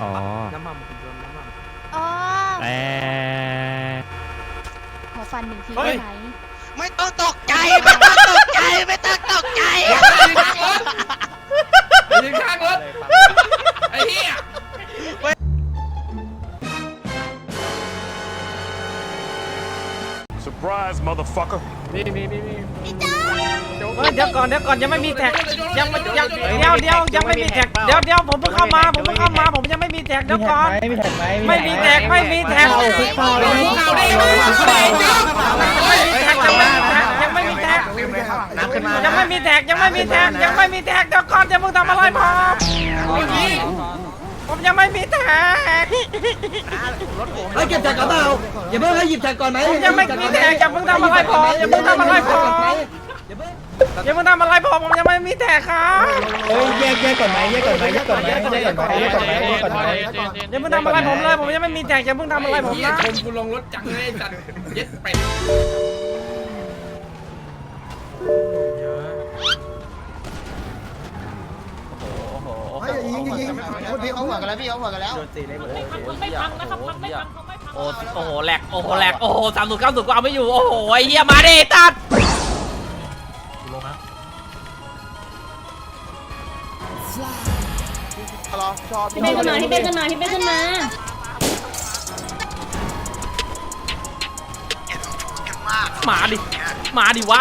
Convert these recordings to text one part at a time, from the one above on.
อ๋อ น้ำมันคุณโดนน้ำมัน อ๋อแต่ขอฟันหนึ่งทีเฮ้ได้ย ไหมไม่ต้องตกใจไม่ต้องตกใจไม่ต้องตกใจยืนข้างรถไอ้เหี้ยนี่นี่นี่นี่ เฮ้ยเดี๋ยวก่อนเดี๋ยวก่อนยังไม่มีแท็กยังไม่ยังเดี๋ยวเดี๋ยวยังไม่มีแท็กเดี๋ยวเดี๋ยวผมเพิ่งเข้ามาผมเพิ่งเข้ามาผมยังไม่มีแท็กเดี๋ยวก่อนไม่มีแท็กไหมไม่มีแท็กไม่มีแท็กคุกเข่าเลยเอาดิเอาดิเอาดิยังไม่มีแท็กยังไม่มีแท็กยังไม่มีแท็กน้ำขึ้นมายังไม่มีแท็กยังไม่มีแท็กยังไม่มีแท็กเดี๋ยวก่อนจะมึงทำอะไรผมผมยังไม่มีแท็กเฮ้ยเก็บแท็กก่อนเปล่าอย่าเพิ่งให้หยิบแท็กก่อนไหมผมยังไม่มีแท็กอย่ามึงทำอะไรผมอย่ามึงทำอะไรผมอ ย่าเพิ่งอย่ามึงทำอะไรผมผมยังไม่มีแท็กครับเฮ้ยแยกแยกก่อนไหมแยกก่อนไหมแยกก่อนไหมแยกก่อนไหมแยกก่อนไหมแยกก่อนไหมอย่ามึงทำอะไรผมเลยผมยังไม่มีแท็กอย่ามึงทำอะไรผมเหี้ยนะชมกูลงรถจังเลยจัดเย็ดเป็ดเฮ้ยยิงยิงยิงพี่เขาหัวกันแล้วพี่เขาหัวกันแล้วโอ้โอ้โหแหลกโอ้โหแหลกโอ้โหสามศูนย์เก้าศูนย์ก็เอาไม่อยู่โอ้โหไอ้เหี้ยมาดิตัด พี่เป้ขึ้นมาพี่เป้ขึ้นมาพี่เป้ขึ้นมามาดิ มาดิวะ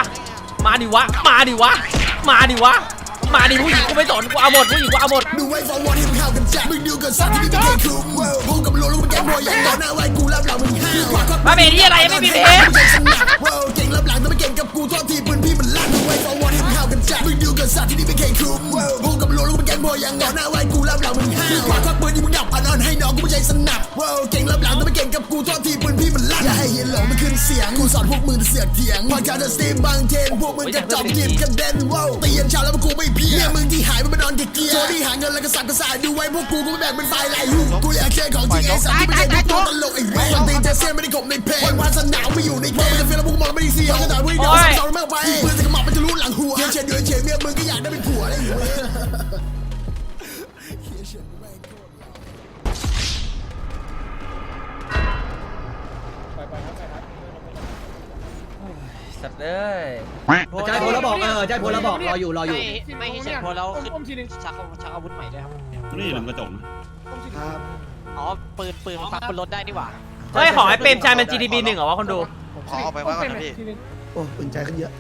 มาดิวะ มาดิวะ มาดิวะ มาดิผู้หญิงกูไม่สนกูเอาหมดผู้หญิงกูเอาหมดดูไว้ฟอร์วอร์ดให้มึงเข้ากันแจ็คมึงดูกันสักที่นี่ไม่เคยคุ้มพูดกับโลลูกมึงแกมวยยังต่อหน้าไว้กูรับหลังมึงห้าวมาเป็นที่อะไรไม่มีเพชรเก่ง กระจอกหยิบกระเด็นว้าวตียันเช้าแล้วพวกกูไม่เพี้ยมึงที่หายไปมานอนเกียร์โจที่หาเงินแล้วก็สับกระสายดูไว้พวกกูกูไม่แบ่งเป็นฝ่ายไหลหูกูอยากแค่ของจริงไอ้สัตว์ที่ไม่ใช่พวกตัวตลกไอ้เว้ยวันตีเจเซ่ไม่ได้กบในเพลงวันวานสนามไม่อยู่ในเกมมันจะเฟี้ยวแล้วพวกมึงไม่ได้เสียวขนาดวิ่งเดียวสองสองมากไปปืนจะกระหม่อมมันจะรู้หลังหัวเชียเฉยเดือเฉยเมียมึงก็อยากได้เป็นผัวได้อยู่เว้ย สัตว์เอ้ยใจโพลแล้วบอกเออใจโพลแล้วบอกรออยู่รออยู่ไม่ให้เสร็จพอแล้วขึ้นชักอาวุธชักอาวุธใหม่ด้วยครับนี่หลังกระจกอ๋อปืนปืนมันฟักบนรถได้นี่หว่าเฮ้ยขอให้เปรมชัยมัน GDP หนึ่งเหรอวะคนดูผมขอเอาไปไว้ก่อนนะพี่โอ้อุ่นใจขึ้นเยอะ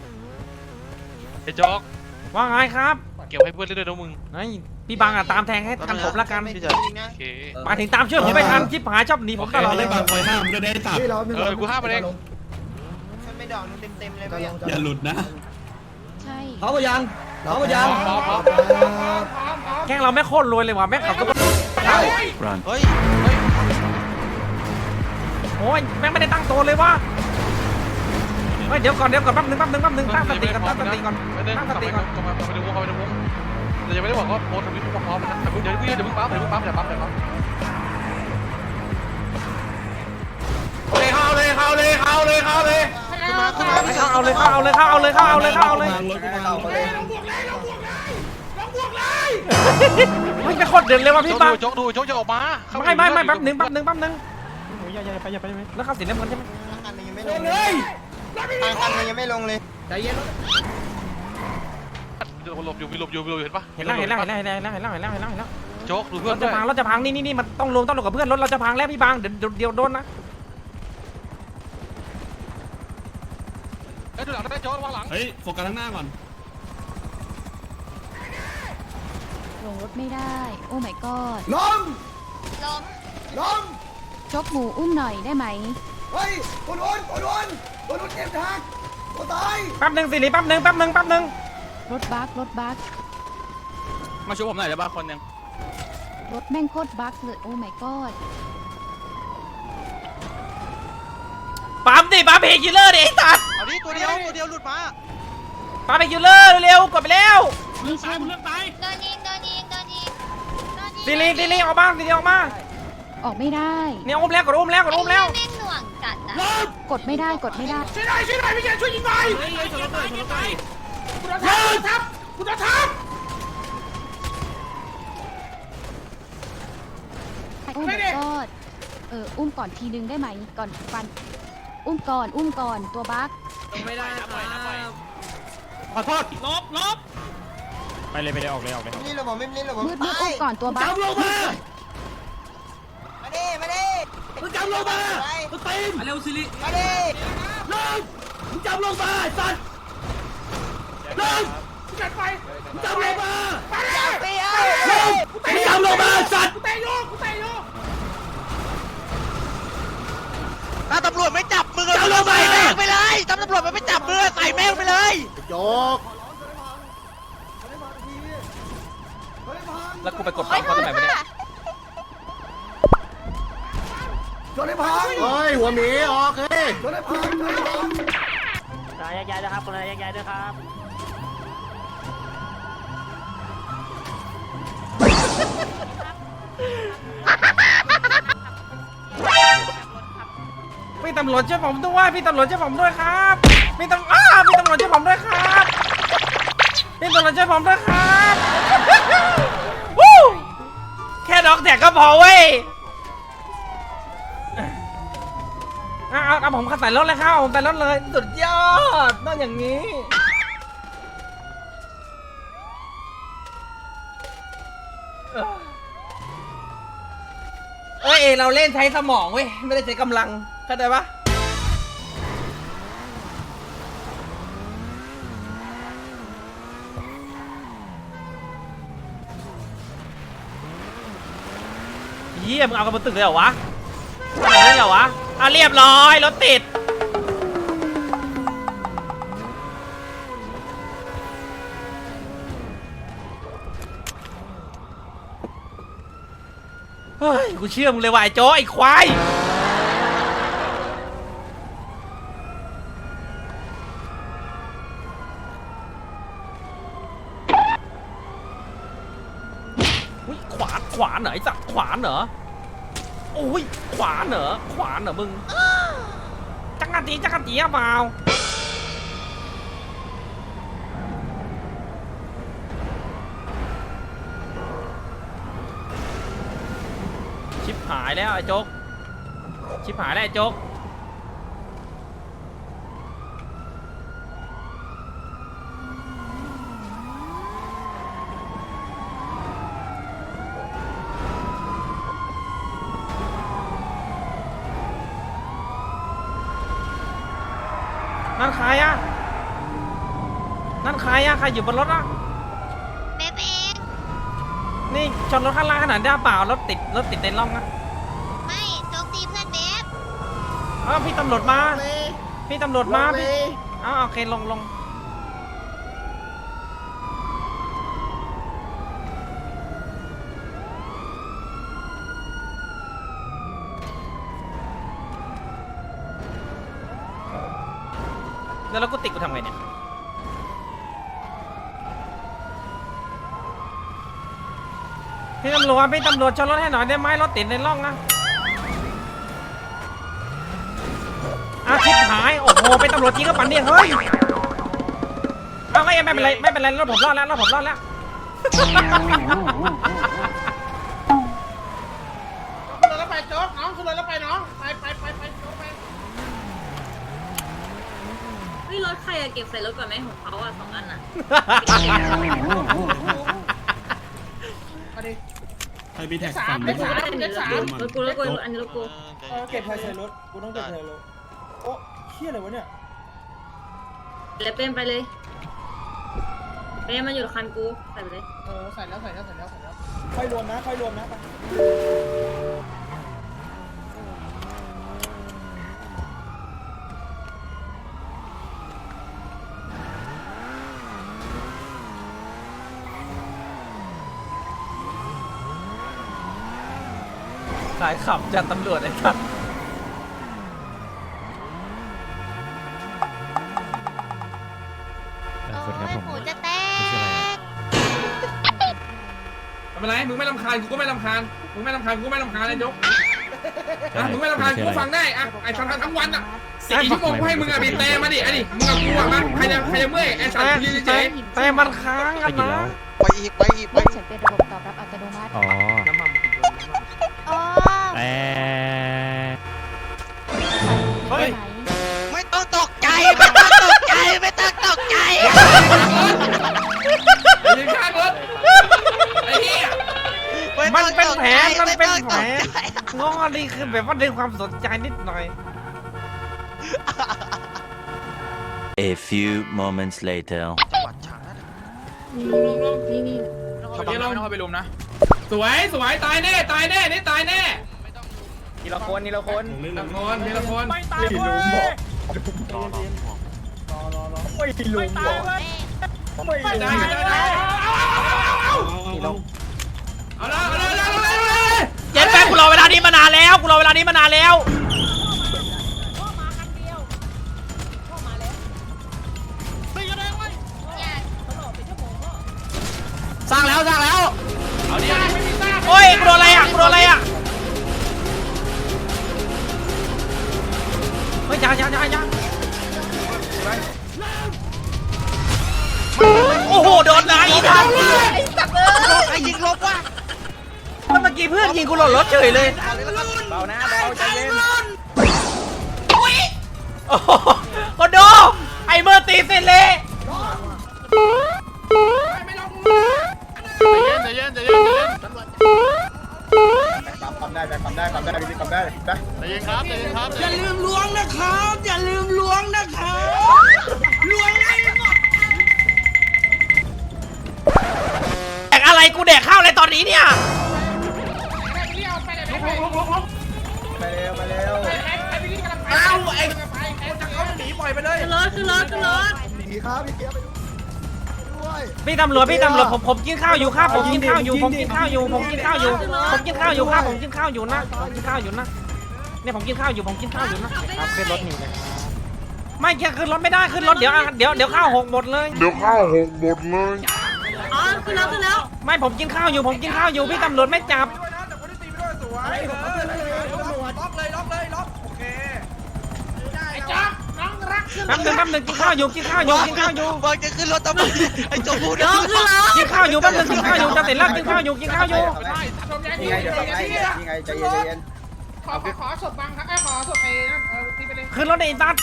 ไอ้จ๊อกว่าไงครับ เกี่ยวให้เพื่อนเรื่อยๆนะมึงไอ้พี่บังอะตามแทงให้ทันผมละกันพี่จะโอเคหมายถึงตามช่วยผมไม่ทันชิบหายชอบหนีผมตลอดเลยบางคนห้ามจะได้ตัดพี่เราเออกูห้ามไปเองไม่ ดอกเต็มเต็มเลยจะลงอย่าหลุดนะ ใช่ พร้อมหรือยังพร้อมหรือยังแกล้งเราไม่โคตรรวยเลยว่ะแม่งขับรถเฮ้ยโอ้ยแม่งไม่ได้ตั้งตัวเลยว่ะเฮ้ยเดี๋ยวก่อนเดี๋ยวก่อนแป๊บนึงแป๊บนึงแป๊บนึงตั้งสติก่อนตั้งสติก่อนไม่ได้ตั้งกสลับไปติกก่ลัอบนมากลับไปดูวงกลับไปดูวงแต่ยังไม่ได้บอกว่าโพสทวิตพร้อมนะแต่เดี๋ยวเดี๋ยวเดี๋ยวมึงปั๊บเดี๋ยวมึงปั๊บเดี๋ยวปั๊บเดี๋ยวปั๊บเข้าเลยเข้าเลยเข้าเลยเข้าเลยขึ้น มาขึ้นมาเข้าเอาเลยข้าเอาเลยข้าเอาเลยข้าเอาเลยเข้าเอาเลยไม่จะโคตรเด่นเลยว่ะพี่ปังโจ๊กดูโจ๊กจะออกมาไม่ไม่ไม่แป๊บนึงแป๊บนึงแป๊บนึงโอ้ยอย่าอย่าไปอย่าไปแล้วข้าสีน้ำเงินใช่ไหมทางกันยังไม่ลงเลยทางกันยังไม่ลงเลยใจเย็นหลบอยู่มีหลบอยู่มีหลบอยู่เห็นปะเห็นแล้วเห็นแล้วเห็นแล้วเห็นแล้วเห็นแล้วเห็นแล้วเห็นแล้วโจ๊กดูเพื่อนเราจะพังเราจะพังนี่นี่นี่มันต้องรวมต้องรวมกับเพื่อนรถเราจะพังแล้วพี่บางเดี๋ยวเดี๋ยวโดนนะ อ้ยดูหลังได้โจ๊กวางหลังเฮ้ยโฟกัสข้างหน้าก่อนลงรถไม่ได้ โอ้ my god ล้มล้มล้มชกหมูอุ้มหน่อยได้ไหมเฮ้ยคนอ้นคนอ้นคนอ้นเจ็บทักตัวตายแป๊บนึงสิริแป๊บนึงแป๊บนึงแป๊บนึงรถบักรถบักมาช่วยผมหน่อยได้ป่ะคนยังรถแม่งโคตรบักเลยโอ้ my god ปั๊มดิปั๊มเพจคิลเลอร์ดิไอ้สัตว์ เอาดิตัวเดียวตัวเดียวหลุดมาปั๊มเพจคิลเลอร์เร็วๆกดไปแล้วนี่ใช่โดนยิงโดนยิงโดนยิงโดนยิงสิริสิริออกมาสิริออกมาออกไม่ได้ เนี่ยอุ้มแล้วกดอุ้มแล้วกดอุ้มแล้วเล่นหน่วงจัดนะกดไม่ได้กดไม่ได้ ช่วยหน่อยช่วยหน่อยพี่แกช่วยยิงหน่อยเอออุ้มก่อนทีนึงได้ไหมก่อนฟัน อุ้มก่อน อุ้มก่อน ตัวบั๊กไม่ได้นะปล่อยนะปล่อยขอโทษลบลบไปเลยไปเลยออกเลยออกเลยนี่ระบบไม่นี่ระบบมืดมืดอุ้มก่อนตัวบั๊กจำลงมามาดิมาดิมึงจำลงมามึงตีนเร็วซิลิมาดิลงมึงจำลงมาไอ้สัตว์ลงมึงจัดไปมึงจำลงมาอย่าตีเอาลงมึงจำลงมาไอ้สัตว์ถ้าตำรวจไม่ จับมือก็ใส่แม่งไปเลยถ้าตำรวจมันไม่จับมือใส่แม่งไปเลยแล้วกูไปกดปั๊มเขาทำไมวะเนี่ยชนให้พังเฮ้ยหัวหมีออกเฮ้ยชนให้พังชนให้พังแยกย้ายด้วยครับคนละแยกย้ายด้วยครับ ตำรวจช่วยผมด้วยพี่ตำรวจช่วยผมด้วยครับพี่ตำอ้าพี่ตำรวจช่วยผมด้วยครับพี่ตำรวจช่วยผมด้วยครับวู้แค่ด็อกแท็กก็พอเว้ยเอาเอาเอาผมขับใส่รถเลยครับผมใส่รถเลยสุดยอดต้องอย่างนี้เออ เอ้ย เราเล่นใช้สมองเว้ย ไม่ได้ใช้กำลัง เข้าใจปะเยี่ยมงเอากันบนตึกเลยเหรอวะขนาดนั้นเลยเหรอวะอะเรียบร้อยรถติด เฮ้ย กูเชื่อมึงเลยว่ะไอ้โจ้ไอ้ควายขวานขวาน เหรอไอ้สัตว์ขวานเหรอโอ้ยขวานเหรอขวานเหรอมึงจักรจีจักรจีอะเปล่าชิบหายแล้วไอ้โจ๊กชิบหายแล้วไอ้โจ๊ก ใครอะนั่นใครอะใครอยู่บนรถอะเบ๊เองนี่ชนรถข้างล่างขนาดนี้เปล่ารถติดรถติดในร่องอะไม่โจมตีเพื่อนเบ๊บอ้าวพี่ตำรวจมาพี่ตำรวจมาพี่อ้าวโอเคลงลง แล้วเราก็ติดกูทำไงเนี่ย พี่ตำรวจพี่ตำรวจชนรถให้หน่อยได้ไหมรถติดในร่องนะอาชิบหายโอ้โหเป็นตำรวจจริงก็ปั่นเนี่ยเฮ้ยเอาไม่ไม่เป็นไรไม่เป็นไรรถผมรอดแล้วรถผมรอดแล้ว เฮ้ ยรถใครอะเก็บใส่รถก่อนไหมของเขาอะสองอันอะใครมีแท็กสั่งรถกูรถกูรถกูอันนี้รถกูเก็บใส่รถกูต้องเก็บใส่รถโอ้เชี่ยอะไรวะเนี่ยแล้วเป็นไปเลยเป็นมาอยู่คันกูใส่ไปเลย เออใส่แล้วใส่แล้วใส่แล้วใส่แล้วค่อยรวมนะค่อยรวมนะไปายขับจัดตำรวจไอ้สัตว์โอ้ยหมูจะแตกไม่เป็นไรมึงไม่รำคาญกูก็ไม่รำคาญมึงไม่รำคาญกูก็ไม่รำคาญไอ้ยกอะมึงไม่รำคาญกูก็ฟังได้อะไอ้ทำงานทั้งวันอะสี่ชั่วโมงกูให้มึงอะบีบแต่มาดิไอ้ดิมึงกับกูอะมาใครจะใครจะเมื่อยไอ้สัตแต่ว์ยืนเฉแต่ยแต่มันค้างกันนะไปอีกไปอีกไปเรียกฉันเป็นระบบตอบรับอัตโนมัติ อ๋อ ไอ้ไอ้มันเป็นแผลมันเป็นแผลงอนี่คือแบบว่าดึงความสนใจนิดหน่อย A few moments later วัดี๋นี่เราไเข้าไปรุมนะ สวยสวยตายแน่ตายแน่นี่ตายแน่ทีละคนทีละคนทีละคนทีละคนไม่ตายเลย ไม่ลุงบอกไม่ไม่ลุได้งไม่ได้ไม่ได้เอาละเอาละเอาละเอาละเอาละเจ็ดแป๊บกูรอเวลานี้มานานแล้วกูรอเวลานี้มานานแล้วสร้างแล้วสร้างแล้วโอ้ยกูโดนอะไรอะกูโดนอะไรอะเฮ้ยอย่าอย่าอย่าอย่า ทันใครยิงลบวะเมื่อกี้เพื่อนยิงกูหล่นรถเฉยเลยเบานะเบาใจเย็นโอ้โหโคโดไอ้เมอร์ตีเสร็จเลยใจเย็นใจเย็นใจเย็นใจเย็นปั๊มปั๊มได้แบกปั๊มได้ปั๊มได้พี่ปั๊มได้นะใจเย็นครับใจเย็นครับอย่าลืมล้วงนะครับ อย่าลืมล้วงนะครับล้วงให้ อะไรกูแดกข้าวอะไรตอนนี้เนี่ย ไปเร็วไปเร็วหนีปล่อยไปเลยขึ้นรถขึ้นรถขึ้นรถดีครับพี่เกียร์ไปด้วยพี่ตำรวจพี่ตำรวจผมผมกินข้าวอยู่ครับผมกินข้าวอยู่ผมกินข้าวอยู่ผมกินข้าวอยู่ผมกินข้าวอยู่ครับผมกินข้าวอยู่นะผมกินข้าวอยู่นะเนี่ยผมกินข้าวอยู่ผมกินข้าวอยู่นะครับขึ้นรถหนีเลยไม่แค่ขึ้นรถไม่ได้ขึ้นรถเดี๋ยวเดี๋ยวเดี๋ยวข้าวหกหมดเลยอ๋อขึ้ นแล้วขึ้นแล้วไม่ผมกินข้าวอยู่ผมกินข้าวอยู่พี่ตำรวจไม่จับไอ้ผมเพื่อนเลยตำรวจล็อกเลยล็อกเลยล็อกโอเคแป๊บหนึงแป๊บหนึงกินข้าวอยู่กินข้าวอยู่กินข้าวอยู่บางจะขึ้นรถตำรวจไอ้โจพูดยกขึ้นแล้วกินข้าวอยู่แป๊บหนึงกินข้าวอยู่จะเสร็จแล้วกินข้าวอยู่กินข้าวอยู่ยังไงเดี๋ยวทำไงยังไงใจเย็นใจเย็นขอขอขอศพบังครับไอ้ขอศพไอ้นั่นเออตีไปเลยขึ้นรถไอ้ตัด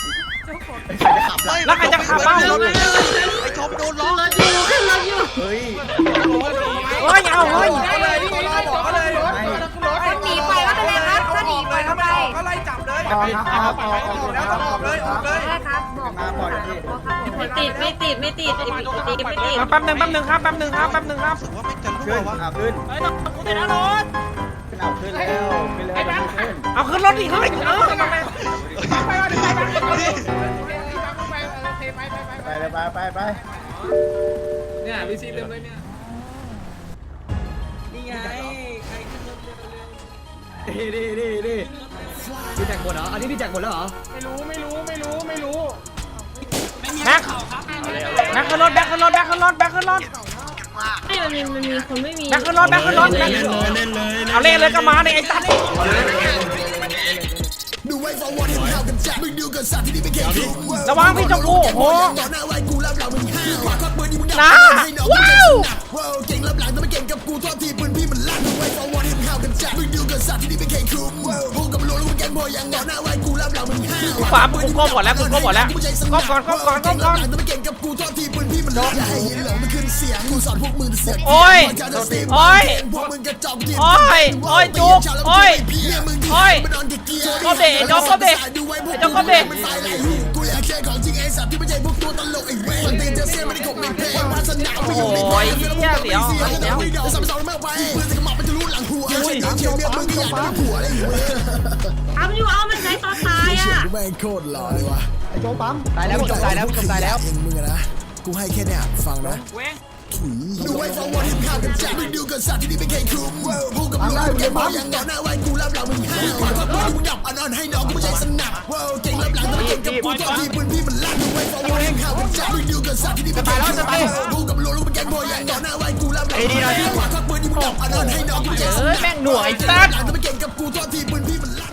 ใครจะขับล่ะแล้วใครจะขับบ้างไอ้ชมโดนล้อรถอยู่ขึ้นรถอยู่เฮ้ยเฮ้ยเอาเฮ้ยเอาเลยนี่ไงบอกเลยรถรถรถหนีไปก็ไปเลยครับถ้าหนีไปก็ไปก็ไล่จับเลยออกครับออกออกแล้วออกเลยออกเลยได้ครับบอกมาก่อนพี่ไม่ติดไม่ติดไม่ติดไอ้ไม่ติดไม่ติดแป๊บหนึงแป๊บหนึงครับแป๊บหนึงครับแป๊บหนึงครับรู้สึกว่าไม่จะรู้ขึ้นว่าอะขึ้นเฮ้ยต้องกูติดแล้วรถ ขึ้นเอาขึ้นแล้วขึ้นเลยขึ้นเอาขึ้นรถดิเฮ้ยเออทำไมไปว่าไปไปไปไปไปไปไปเลยไปไปไปเนี่ยวีซีเต็มเลยเนี่ยนี่ไงใครขึ้นี่นี่นี่นี่พี่แจกหมดเหรอ อันนี้พี่แจกหมดแล้วเหรอ ไม่รู้ไม่รู้ไม่รู้ไม่รู้แม็กแม็กขึ้นรถแม็กขึ้นรถแม็กขึ้นรถแม็กขึ้นรถ ไม่มันมีมันมีคนไม่มีแม็กขึ้นรถแม็กขึ้นรถแม็กเอาเล่นเลยก็มาเนี่ยไอ้ตัดดูไว้ฟอร์วอร์ดเห็นข่าวกันจัดมึงดูกันสัตว์ที่นี่ไม่เคยคุ้มระวังพี่ชมพู่โอ้โหต่อห น้าไว้กูรับหลังมึงห้าวควักปืนยิงมึงดับนะให้น้องมึงใจสนับว้าวเก่งรับหลังแต่ไม่เก่งกับกูโทษทีปืนพี่มันลั่นดูไว้ฟอร์วอร์ดเห็นข่าวกันจัดมึงดูกันสัตว์ที่นี่ไม่เคยคุ้มพูดกับลูกลูกแกงพอยังต่อหน้าไว้กูรับหลังมึงห้าวขวามึงก้มก่อนแล้วมึงก้มก่อนแล้วก้มก่อนก้มก่อนก้มก่อนแต่ไม่เก่งกับกูโทษทีปืนพี่มันลั่นอย่าให้ยินหลงมันขึ้นเสียงกูสอนพวกมึงเสียงโอ้ยโอ้ยพวกมึงกระจอกเดียวโอ้ยโอ้ยจุกโอ้ยโอ้ยก็เด็กจอกก็เด็กจอกก็เด็กกู อยากแค่ของจริงไอ้สัตว์ที่ไม่ใช่พวกตัวตลกไอ้เว้ยมันตีเจอเสียไม่ได้ขบในเพลงวาสนาไปอยู่ในโอ้ยเหี้ยเดี๋ยวเดี๋ยวแต่สามสองไม่เอาไปปืนจะกระหม่อมมันจะรู้หลังหัวเชี่ยเชี่ยเมียมึงก็อยากได้ผัวเลยเว้ยเอาอยู่เอามันใช้ตอนตายอะแม่งโคตรหล่อเลยวะไอ้โจ๊กปั๊มตายแล้วผู้ชมตายแล้วผู้ชมตายแล้วเองมึงอะนะกูให้แค่เนี้ยฟังนะ ดูไว้ฟังวันเห็นข่าวกันจัดมึงดูกันสัตว์ที่นี่ไม่เคยคุ้มพูดกับลูกเกมพอยังต่อหน้าไว้กูรับหลังมึงห้าวควักปืนยิงมึงดับอ่อนให้น้องกูไม่ใช่สนับเก่งรับหลังแต่ไม่เก่งกับกูโทษทีปืนพี่มันลั่นดูไว้ฟังวันเห็นข่าวกันจัดมึงดูกันสัตว์ที่นี่ไม่เคยคุ้มพูดกับลูกลูกแกมพอยังต่อหน้าไว้กูรับหลังมึงห้าวควักปืนยิงมึงดับอ่อนให้น้องกูไม่ใช่สเอ้นัยบแม่งหน่วยตัดแต่ไม่เก่งกับกูโทษทีปืนพี่มันลั่น